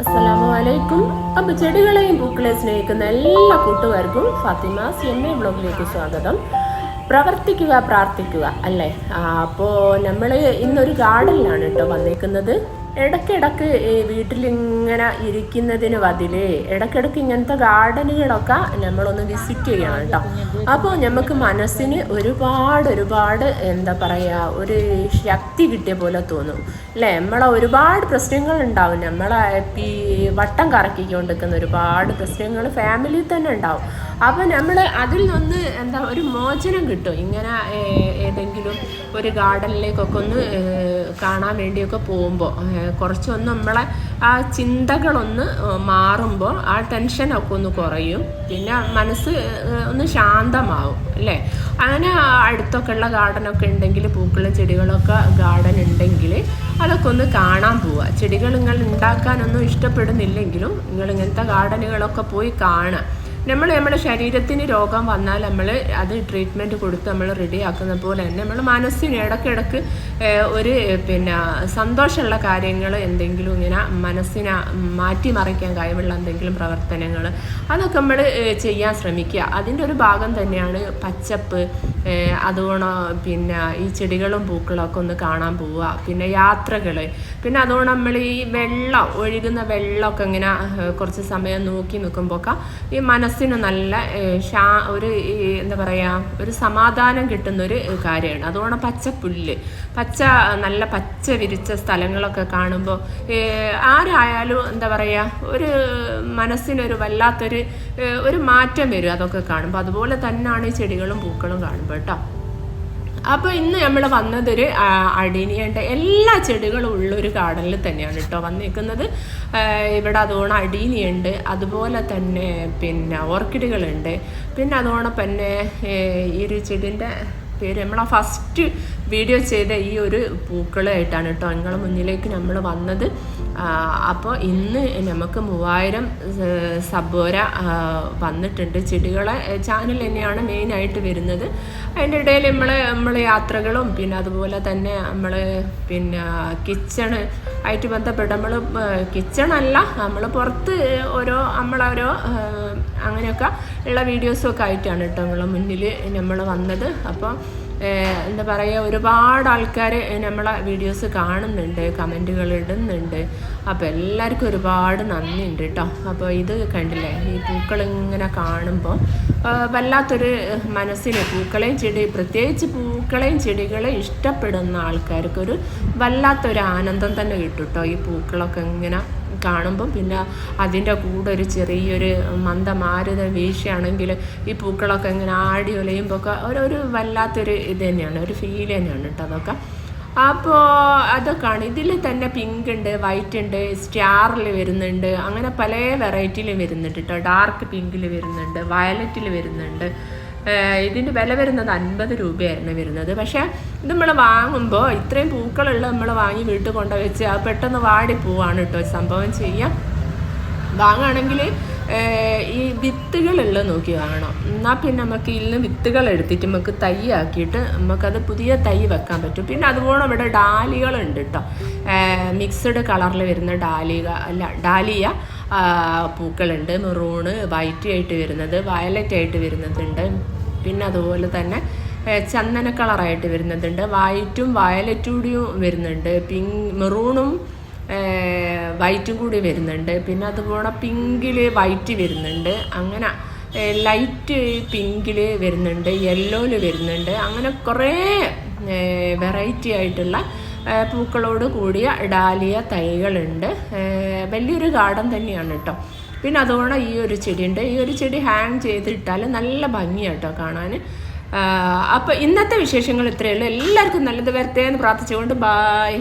അസ്സലാമു അലൈക്കും. ചെടികളെയും പൂക്കളെയും സ്നേഹിക്കുന്ന എല്ലാ കൂട്ടുകാർക്കും ഫാത്തിമ സി എം എ ബ്ലോഗിലേക്ക് സ്വാഗതം. പ്രവർത്തിക്കുക പ്രാർത്ഥിക്കുക അല്ലേ? അപ്പോൾ നമ്മൾ ഇന്നൊരു ഗാർഡനിലാണ് കേട്ടോ വന്നേക്കുന്നത്. ഇടയ്ക്കിടയ്ക്ക് വീട്ടിലിങ്ങനെ ഇരിക്കുന്നതിന് ബതിൽ ഇടയ്ക്കിടയ്ക്ക് ഇങ്ങനത്തെ ഗാർഡനുകളൊക്കെ നമ്മളൊന്ന് വിസിറ്റ് ചെയ്യണം കേട്ടോ. അപ്പോൾ നമുക്ക് മനസ്സിന് ഒരുപാട് ഒരുപാട് എന്താ പറയുക ഒരു ശക്തി കിട്ടിയ പോലെ തോന്നും. അല്ലേ? നമ്മളെ ഒരുപാട് പ്രശ്നങ്ങൾ ഉണ്ടാവും. നമ്മളെ ഈ വട്ടം കറക്കിക്കൊണ്ടിരിക്കുന്ന ഒരുപാട് പ്രശ്നങ്ങൾ ഫാമിലിയിൽ തന്നെ ഉണ്ടാവും. അപ്പോൾ നമ്മൾ അതിൽ നിന്ന് എന്താ ഒരു മോചനം കിട്ടും. ഇങ്ങനെ ഏതെങ്കിലും ഒരു ഗാർഡനിലേക്കൊക്കെ ഒന്ന് കാണാൻ വേണ്ടിയൊക്കെ പോകുമ്പോൾ കുറച്ചൊന്ന് നമ്മളെ ആ ചിന്തകളൊന്ന് മാറുമ്പോൾ ആ ടെൻഷനൊക്കെ ഒന്ന് കുറയും. പിന്നെ മനസ്സ് ഒന്ന് ശാന്തമാവും അല്ലേ? അങ്ങനെ അടുത്തൊക്കെ ഉള്ള ഗാർഡനൊക്കെ ഉണ്ടെങ്കിൽ പൂക്കളും ചെടികളൊക്കെ ഗാർഡൻ ഉണ്ടെങ്കിൽ അതൊക്കെ ഒന്ന് കാണാൻ പോവുക ചെടികൾ നിങ്ങൾ ഉണ്ടാക്കാനൊന്നും ഇഷ്ടപ്പെടുന്നില്ലെങ്കിലും നിങ്ങൾ ഇങ്ങനത്തെ ഗാർഡനുകളൊക്കെ പോയി കാണുക നമ്മൾ നമ്മുടെ ശരീരത്തിന് രോഗം വന്നാൽ നമ്മൾ അത് ട്രീറ്റ്മെന്റ് കൊടുത്ത് നമ്മൾ റെഡിയാക്കുന്ന പോലെ തന്നെ നമ്മൾ മനസ്സിന് ഇടയ്ക്കിടയ്ക്ക് ഒരു പിന്നെ സന്തോഷമുള്ള കാര്യങ്ങൾ എന്തെങ്കിലും ഇങ്ങനെ മനസ്സിനെ മാറ്റിമറിക്കാൻ കഴിവുള്ള എന്തെങ്കിലും പ്രവർത്തനങ്ങൾ അതൊക്കെ നമ്മൾ ചെയ്യാൻ ശ്രമിക്കുക. അതിന്റെ ഒരു ഭാഗം തന്നെയാണ് പച്ചപ്പ് അതുകൊണ്ട് പിന്നെ ഈ ചെടികളും പൂക്കളും ഒക്കെ ഒന്ന് കാണാൻ പോവുക. പിന്നെ യാത്രകൾ പിന്നെ അതുകൊണ്ട് നമ്മൾ ഈ വെള്ളം ഒഴുകുന്ന വെള്ളമൊക്കെ ഇങ്ങനെ കുറച്ച് സമയം നോക്കി നിൽക്കുമ്പോഴൊക്കെ ഈ ഈ മനസ്സിന് നല്ല ഷാ ഒരു എന്താ പറയുക ഒരു സമാധാനം കിട്ടുന്ന ഒരു കാര്യമാണ്. അതുകൊണ്ട് പച്ച പുല്ല് പച്ച നല്ല പച്ച വിരിച്ച സ്ഥലങ്ങളൊക്കെ കാണുമ്പോൾ ആരായാലും എന്താ പറയുക ഒരു മനസ്സിനൊരു വല്ലാത്തൊരു ഒരു മാറ്റം വരും അതൊക്കെ കാണുമ്പോൾ അതുപോലെ തന്നെയാണ് ഈ ചെടികളും പൂക്കളും കാണുമ്പോൾ കേട്ടോ അപ്പോൾ ഇന്ന് നമ്മൾ വന്നതൊരു ആ, അടീനിയന്റെ എല്ലാ ചെടികളും ഉള്ളൊരു ഗാർഡനിൽ തന്നെയാണ് കേട്ടോ വന്നിരിക്കുന്നത് ഇവിടെ അതുകൊണ്ട് അടീനിയുണ്ട്. അതുപോലെ തന്നെ പിന്നെ ഓർക്കിഡുകളുണ്ട്. പിന്നെ അതുകൊണ്ട് തന്നെ ഈ ഒരു ചെടിന്റെ പേര് നമ്മൾ ഫസ്റ്റ് വീഡിയോ ചെയ്ത ഈ ഒരു പൂക്കളായിട്ടാണ് കേട്ടോ നിങ്ങളെ മുന്നിലേക്ക് നമ്മൾ വന്നത്. അപ്പോൾ ഇന്ന് നമുക്ക് മൂവായിരം സബോര വന്നിട്ടുണ്ട്. ചെടികളെ ചാനൽ തന്നെയാണ് മെയിനായിട്ട് വരുന്നത്. അതിന്റെ ഇടയിൽ നമ്മൾ നമ്മൾ യാത്രകളും പിന്നെ അതുപോലെ തന്നെ നമ്മൾ പിന്നെ കിച്ചണ് ആയിട്ട് ബന്ധപ്പെട്ട് നമ്മൾ കിച്ചണല്ല നമ്മൾ പുറത്ത് ഓരോ നമ്മളോരോ അങ്ങനെയൊക്കെ ഉള്ള വീഡിയോസൊക്കെ ആയിട്ടാണ് കേട്ടോ നമ്മൾ മുന്നിൽ നമ്മൾ വന്നത്. അപ്പോൾ എന്താ പറയുക ഒരുപാട് ആൾക്കാർ നമ്മളെ വീഡിയോസ് കാണുന്നുണ്ട് കമന്റുകൾ ഇടുന്നുണ്ട്. അപ്പോൾ എല്ലാവർക്കും ഒരുപാട് നന്ദിയുണ്ട് കേട്ടോ അപ്പോൾ ഇത് കണ്ടില്ലേ ഈ പൂക്കൾ ഇങ്ങനെ കാണുമ്പോൾ വല്ലാത്തൊരു മനസ്സിന് പൂക്കളെയും ചെടി പ്രത്യേകിച്ച് പൂക്കളെയും ചെടികളെ ഇഷ്ടപ്പെടുന്ന ആൾക്കാർക്കൊരു വല്ലാത്തൊരു ആനന്ദം തന്നെ കിട്ടും കേട്ടോ ഈ പൂക്കളൊക്കെ ഇങ്ങനെ കാണുമ്പം പിന്നെ അതിന്റെ കൂടെ ഒരു ചെറിയൊരു മന്ദമാരുത വീഴ്ചയാണെങ്കിൽ ഈ പൂക്കളൊക്കെ ഇങ്ങനെ ആടി ഒലയുമ്പോൾ ഒക്കെ ഒരു ഒരു വല്ലാത്തൊരു ഇത് തന്നെയാണ് ഒരു ഫീൽ തന്നെയാണ് കേട്ടോ അതൊക്കെ. അപ്പോൾ അതൊക്കെയാണ്. ഇതിൽ തന്നെ പിങ്ക് ഉണ്ട് വൈറ്റ് ഉണ്ട് സ്റ്റാറിൽ വരുന്നുണ്ട് അങ്ങനെ പല വെറൈറ്റിയിൽ വരുന്നുണ്ട് കേട്ടോ ഡാർക്ക് പിങ്കിൽ വരുന്നുണ്ട് വയലറ്റിൽ വരുന്നുണ്ട്. ഇതിന്റെ വില വരുന്നത് അൻപത് രൂപയായിരുന്നു വരുന്നത്. പക്ഷേ ഇത് നമ്മൾ വാങ്ങുമ്പോൾ ഇത്രയും പൂക്കളുള്ള നമ്മൾ വാങ്ങി വീട്ടിൽ കൊണ്ടുവച്ച് അത് പെട്ടെന്ന് വാടി പോവാണ് കേട്ടോ സംഭവം ചെയ്യാം. വാങ്ങുകയാണെങ്കിൽ ഈ വിത്തുകളുള്ള നോക്കി വാങ്ങണം. എന്നാൽ പിന്നെ നമുക്ക് ഇന്ന് വിത്തുകൾ എടുത്തിട്ട് നമുക്ക് തൈ ആക്കിയിട്ട് നമുക്കത് പുതിയ തൈ വെക്കാൻ പറ്റും. പിന്നെ അതുപോലെ ഇവിടെ ഡാലികളുണ്ട് കേട്ടോ. മിക്സഡ് കളറിൽ വരുന്ന ഡാലിക അല്ല ഡാലിയ പൂക്കളുണ്ട്. മെറൂണ് വൈറ്റ് ആയിട്ട് വരുന്നത് വയലറ്റ് ആയിട്ട് വരുന്നതുണ്ട് പിന്നെ അതുപോലെ തന്നെ ചന്ദന കളറായിട്ട് വരുന്നതുണ്ട്. വൈറ്റും വയലറ്റും വയലറ്റൂടിയും വരുന്നുണ്ട്. പിങ്ക് മെറൂണും വൈറ്റും കൂടി വരുന്നുണ്ട്. പിന്നെ അതുപോലെ പിങ്കിൽ വൈറ്റ് വരുന്നുണ്ട്. അങ്ങനെ ലൈറ്റ് പിങ്കിൽ വരുന്നുണ്ട് യെല്ലോയിൽ വരുന്നുണ്ട്. അങ്ങനെ കുറേ വെറൈറ്റി ആയിട്ടുള്ള പൂക്കളോട് കൂടിയ ഡാലിയ തൈകളുണ്ട്. വലിയൊരു ഗാർഡൻ തന്നെയാണ് കേട്ടോ. പിന്നെ അതുകൊണ്ട് ഈ ഒരു ചെടിയുണ്ട്. ഈ ഒരു ചെടി ഹാങ് ചെയ്തിട്ടാൽ നല്ല ഭംഗിയാട്ടോ കാണാൻ അപ്പോൾ ഇന്നത്തെ വിശേഷങ്ങൾ ഇത്രയേ ഉള്ളൂ. എല്ലാവർക്കും നല്ലത് വരട്ടെ എന്ന് പ്രാർത്ഥിച്ചുകൊണ്ട് ബായ്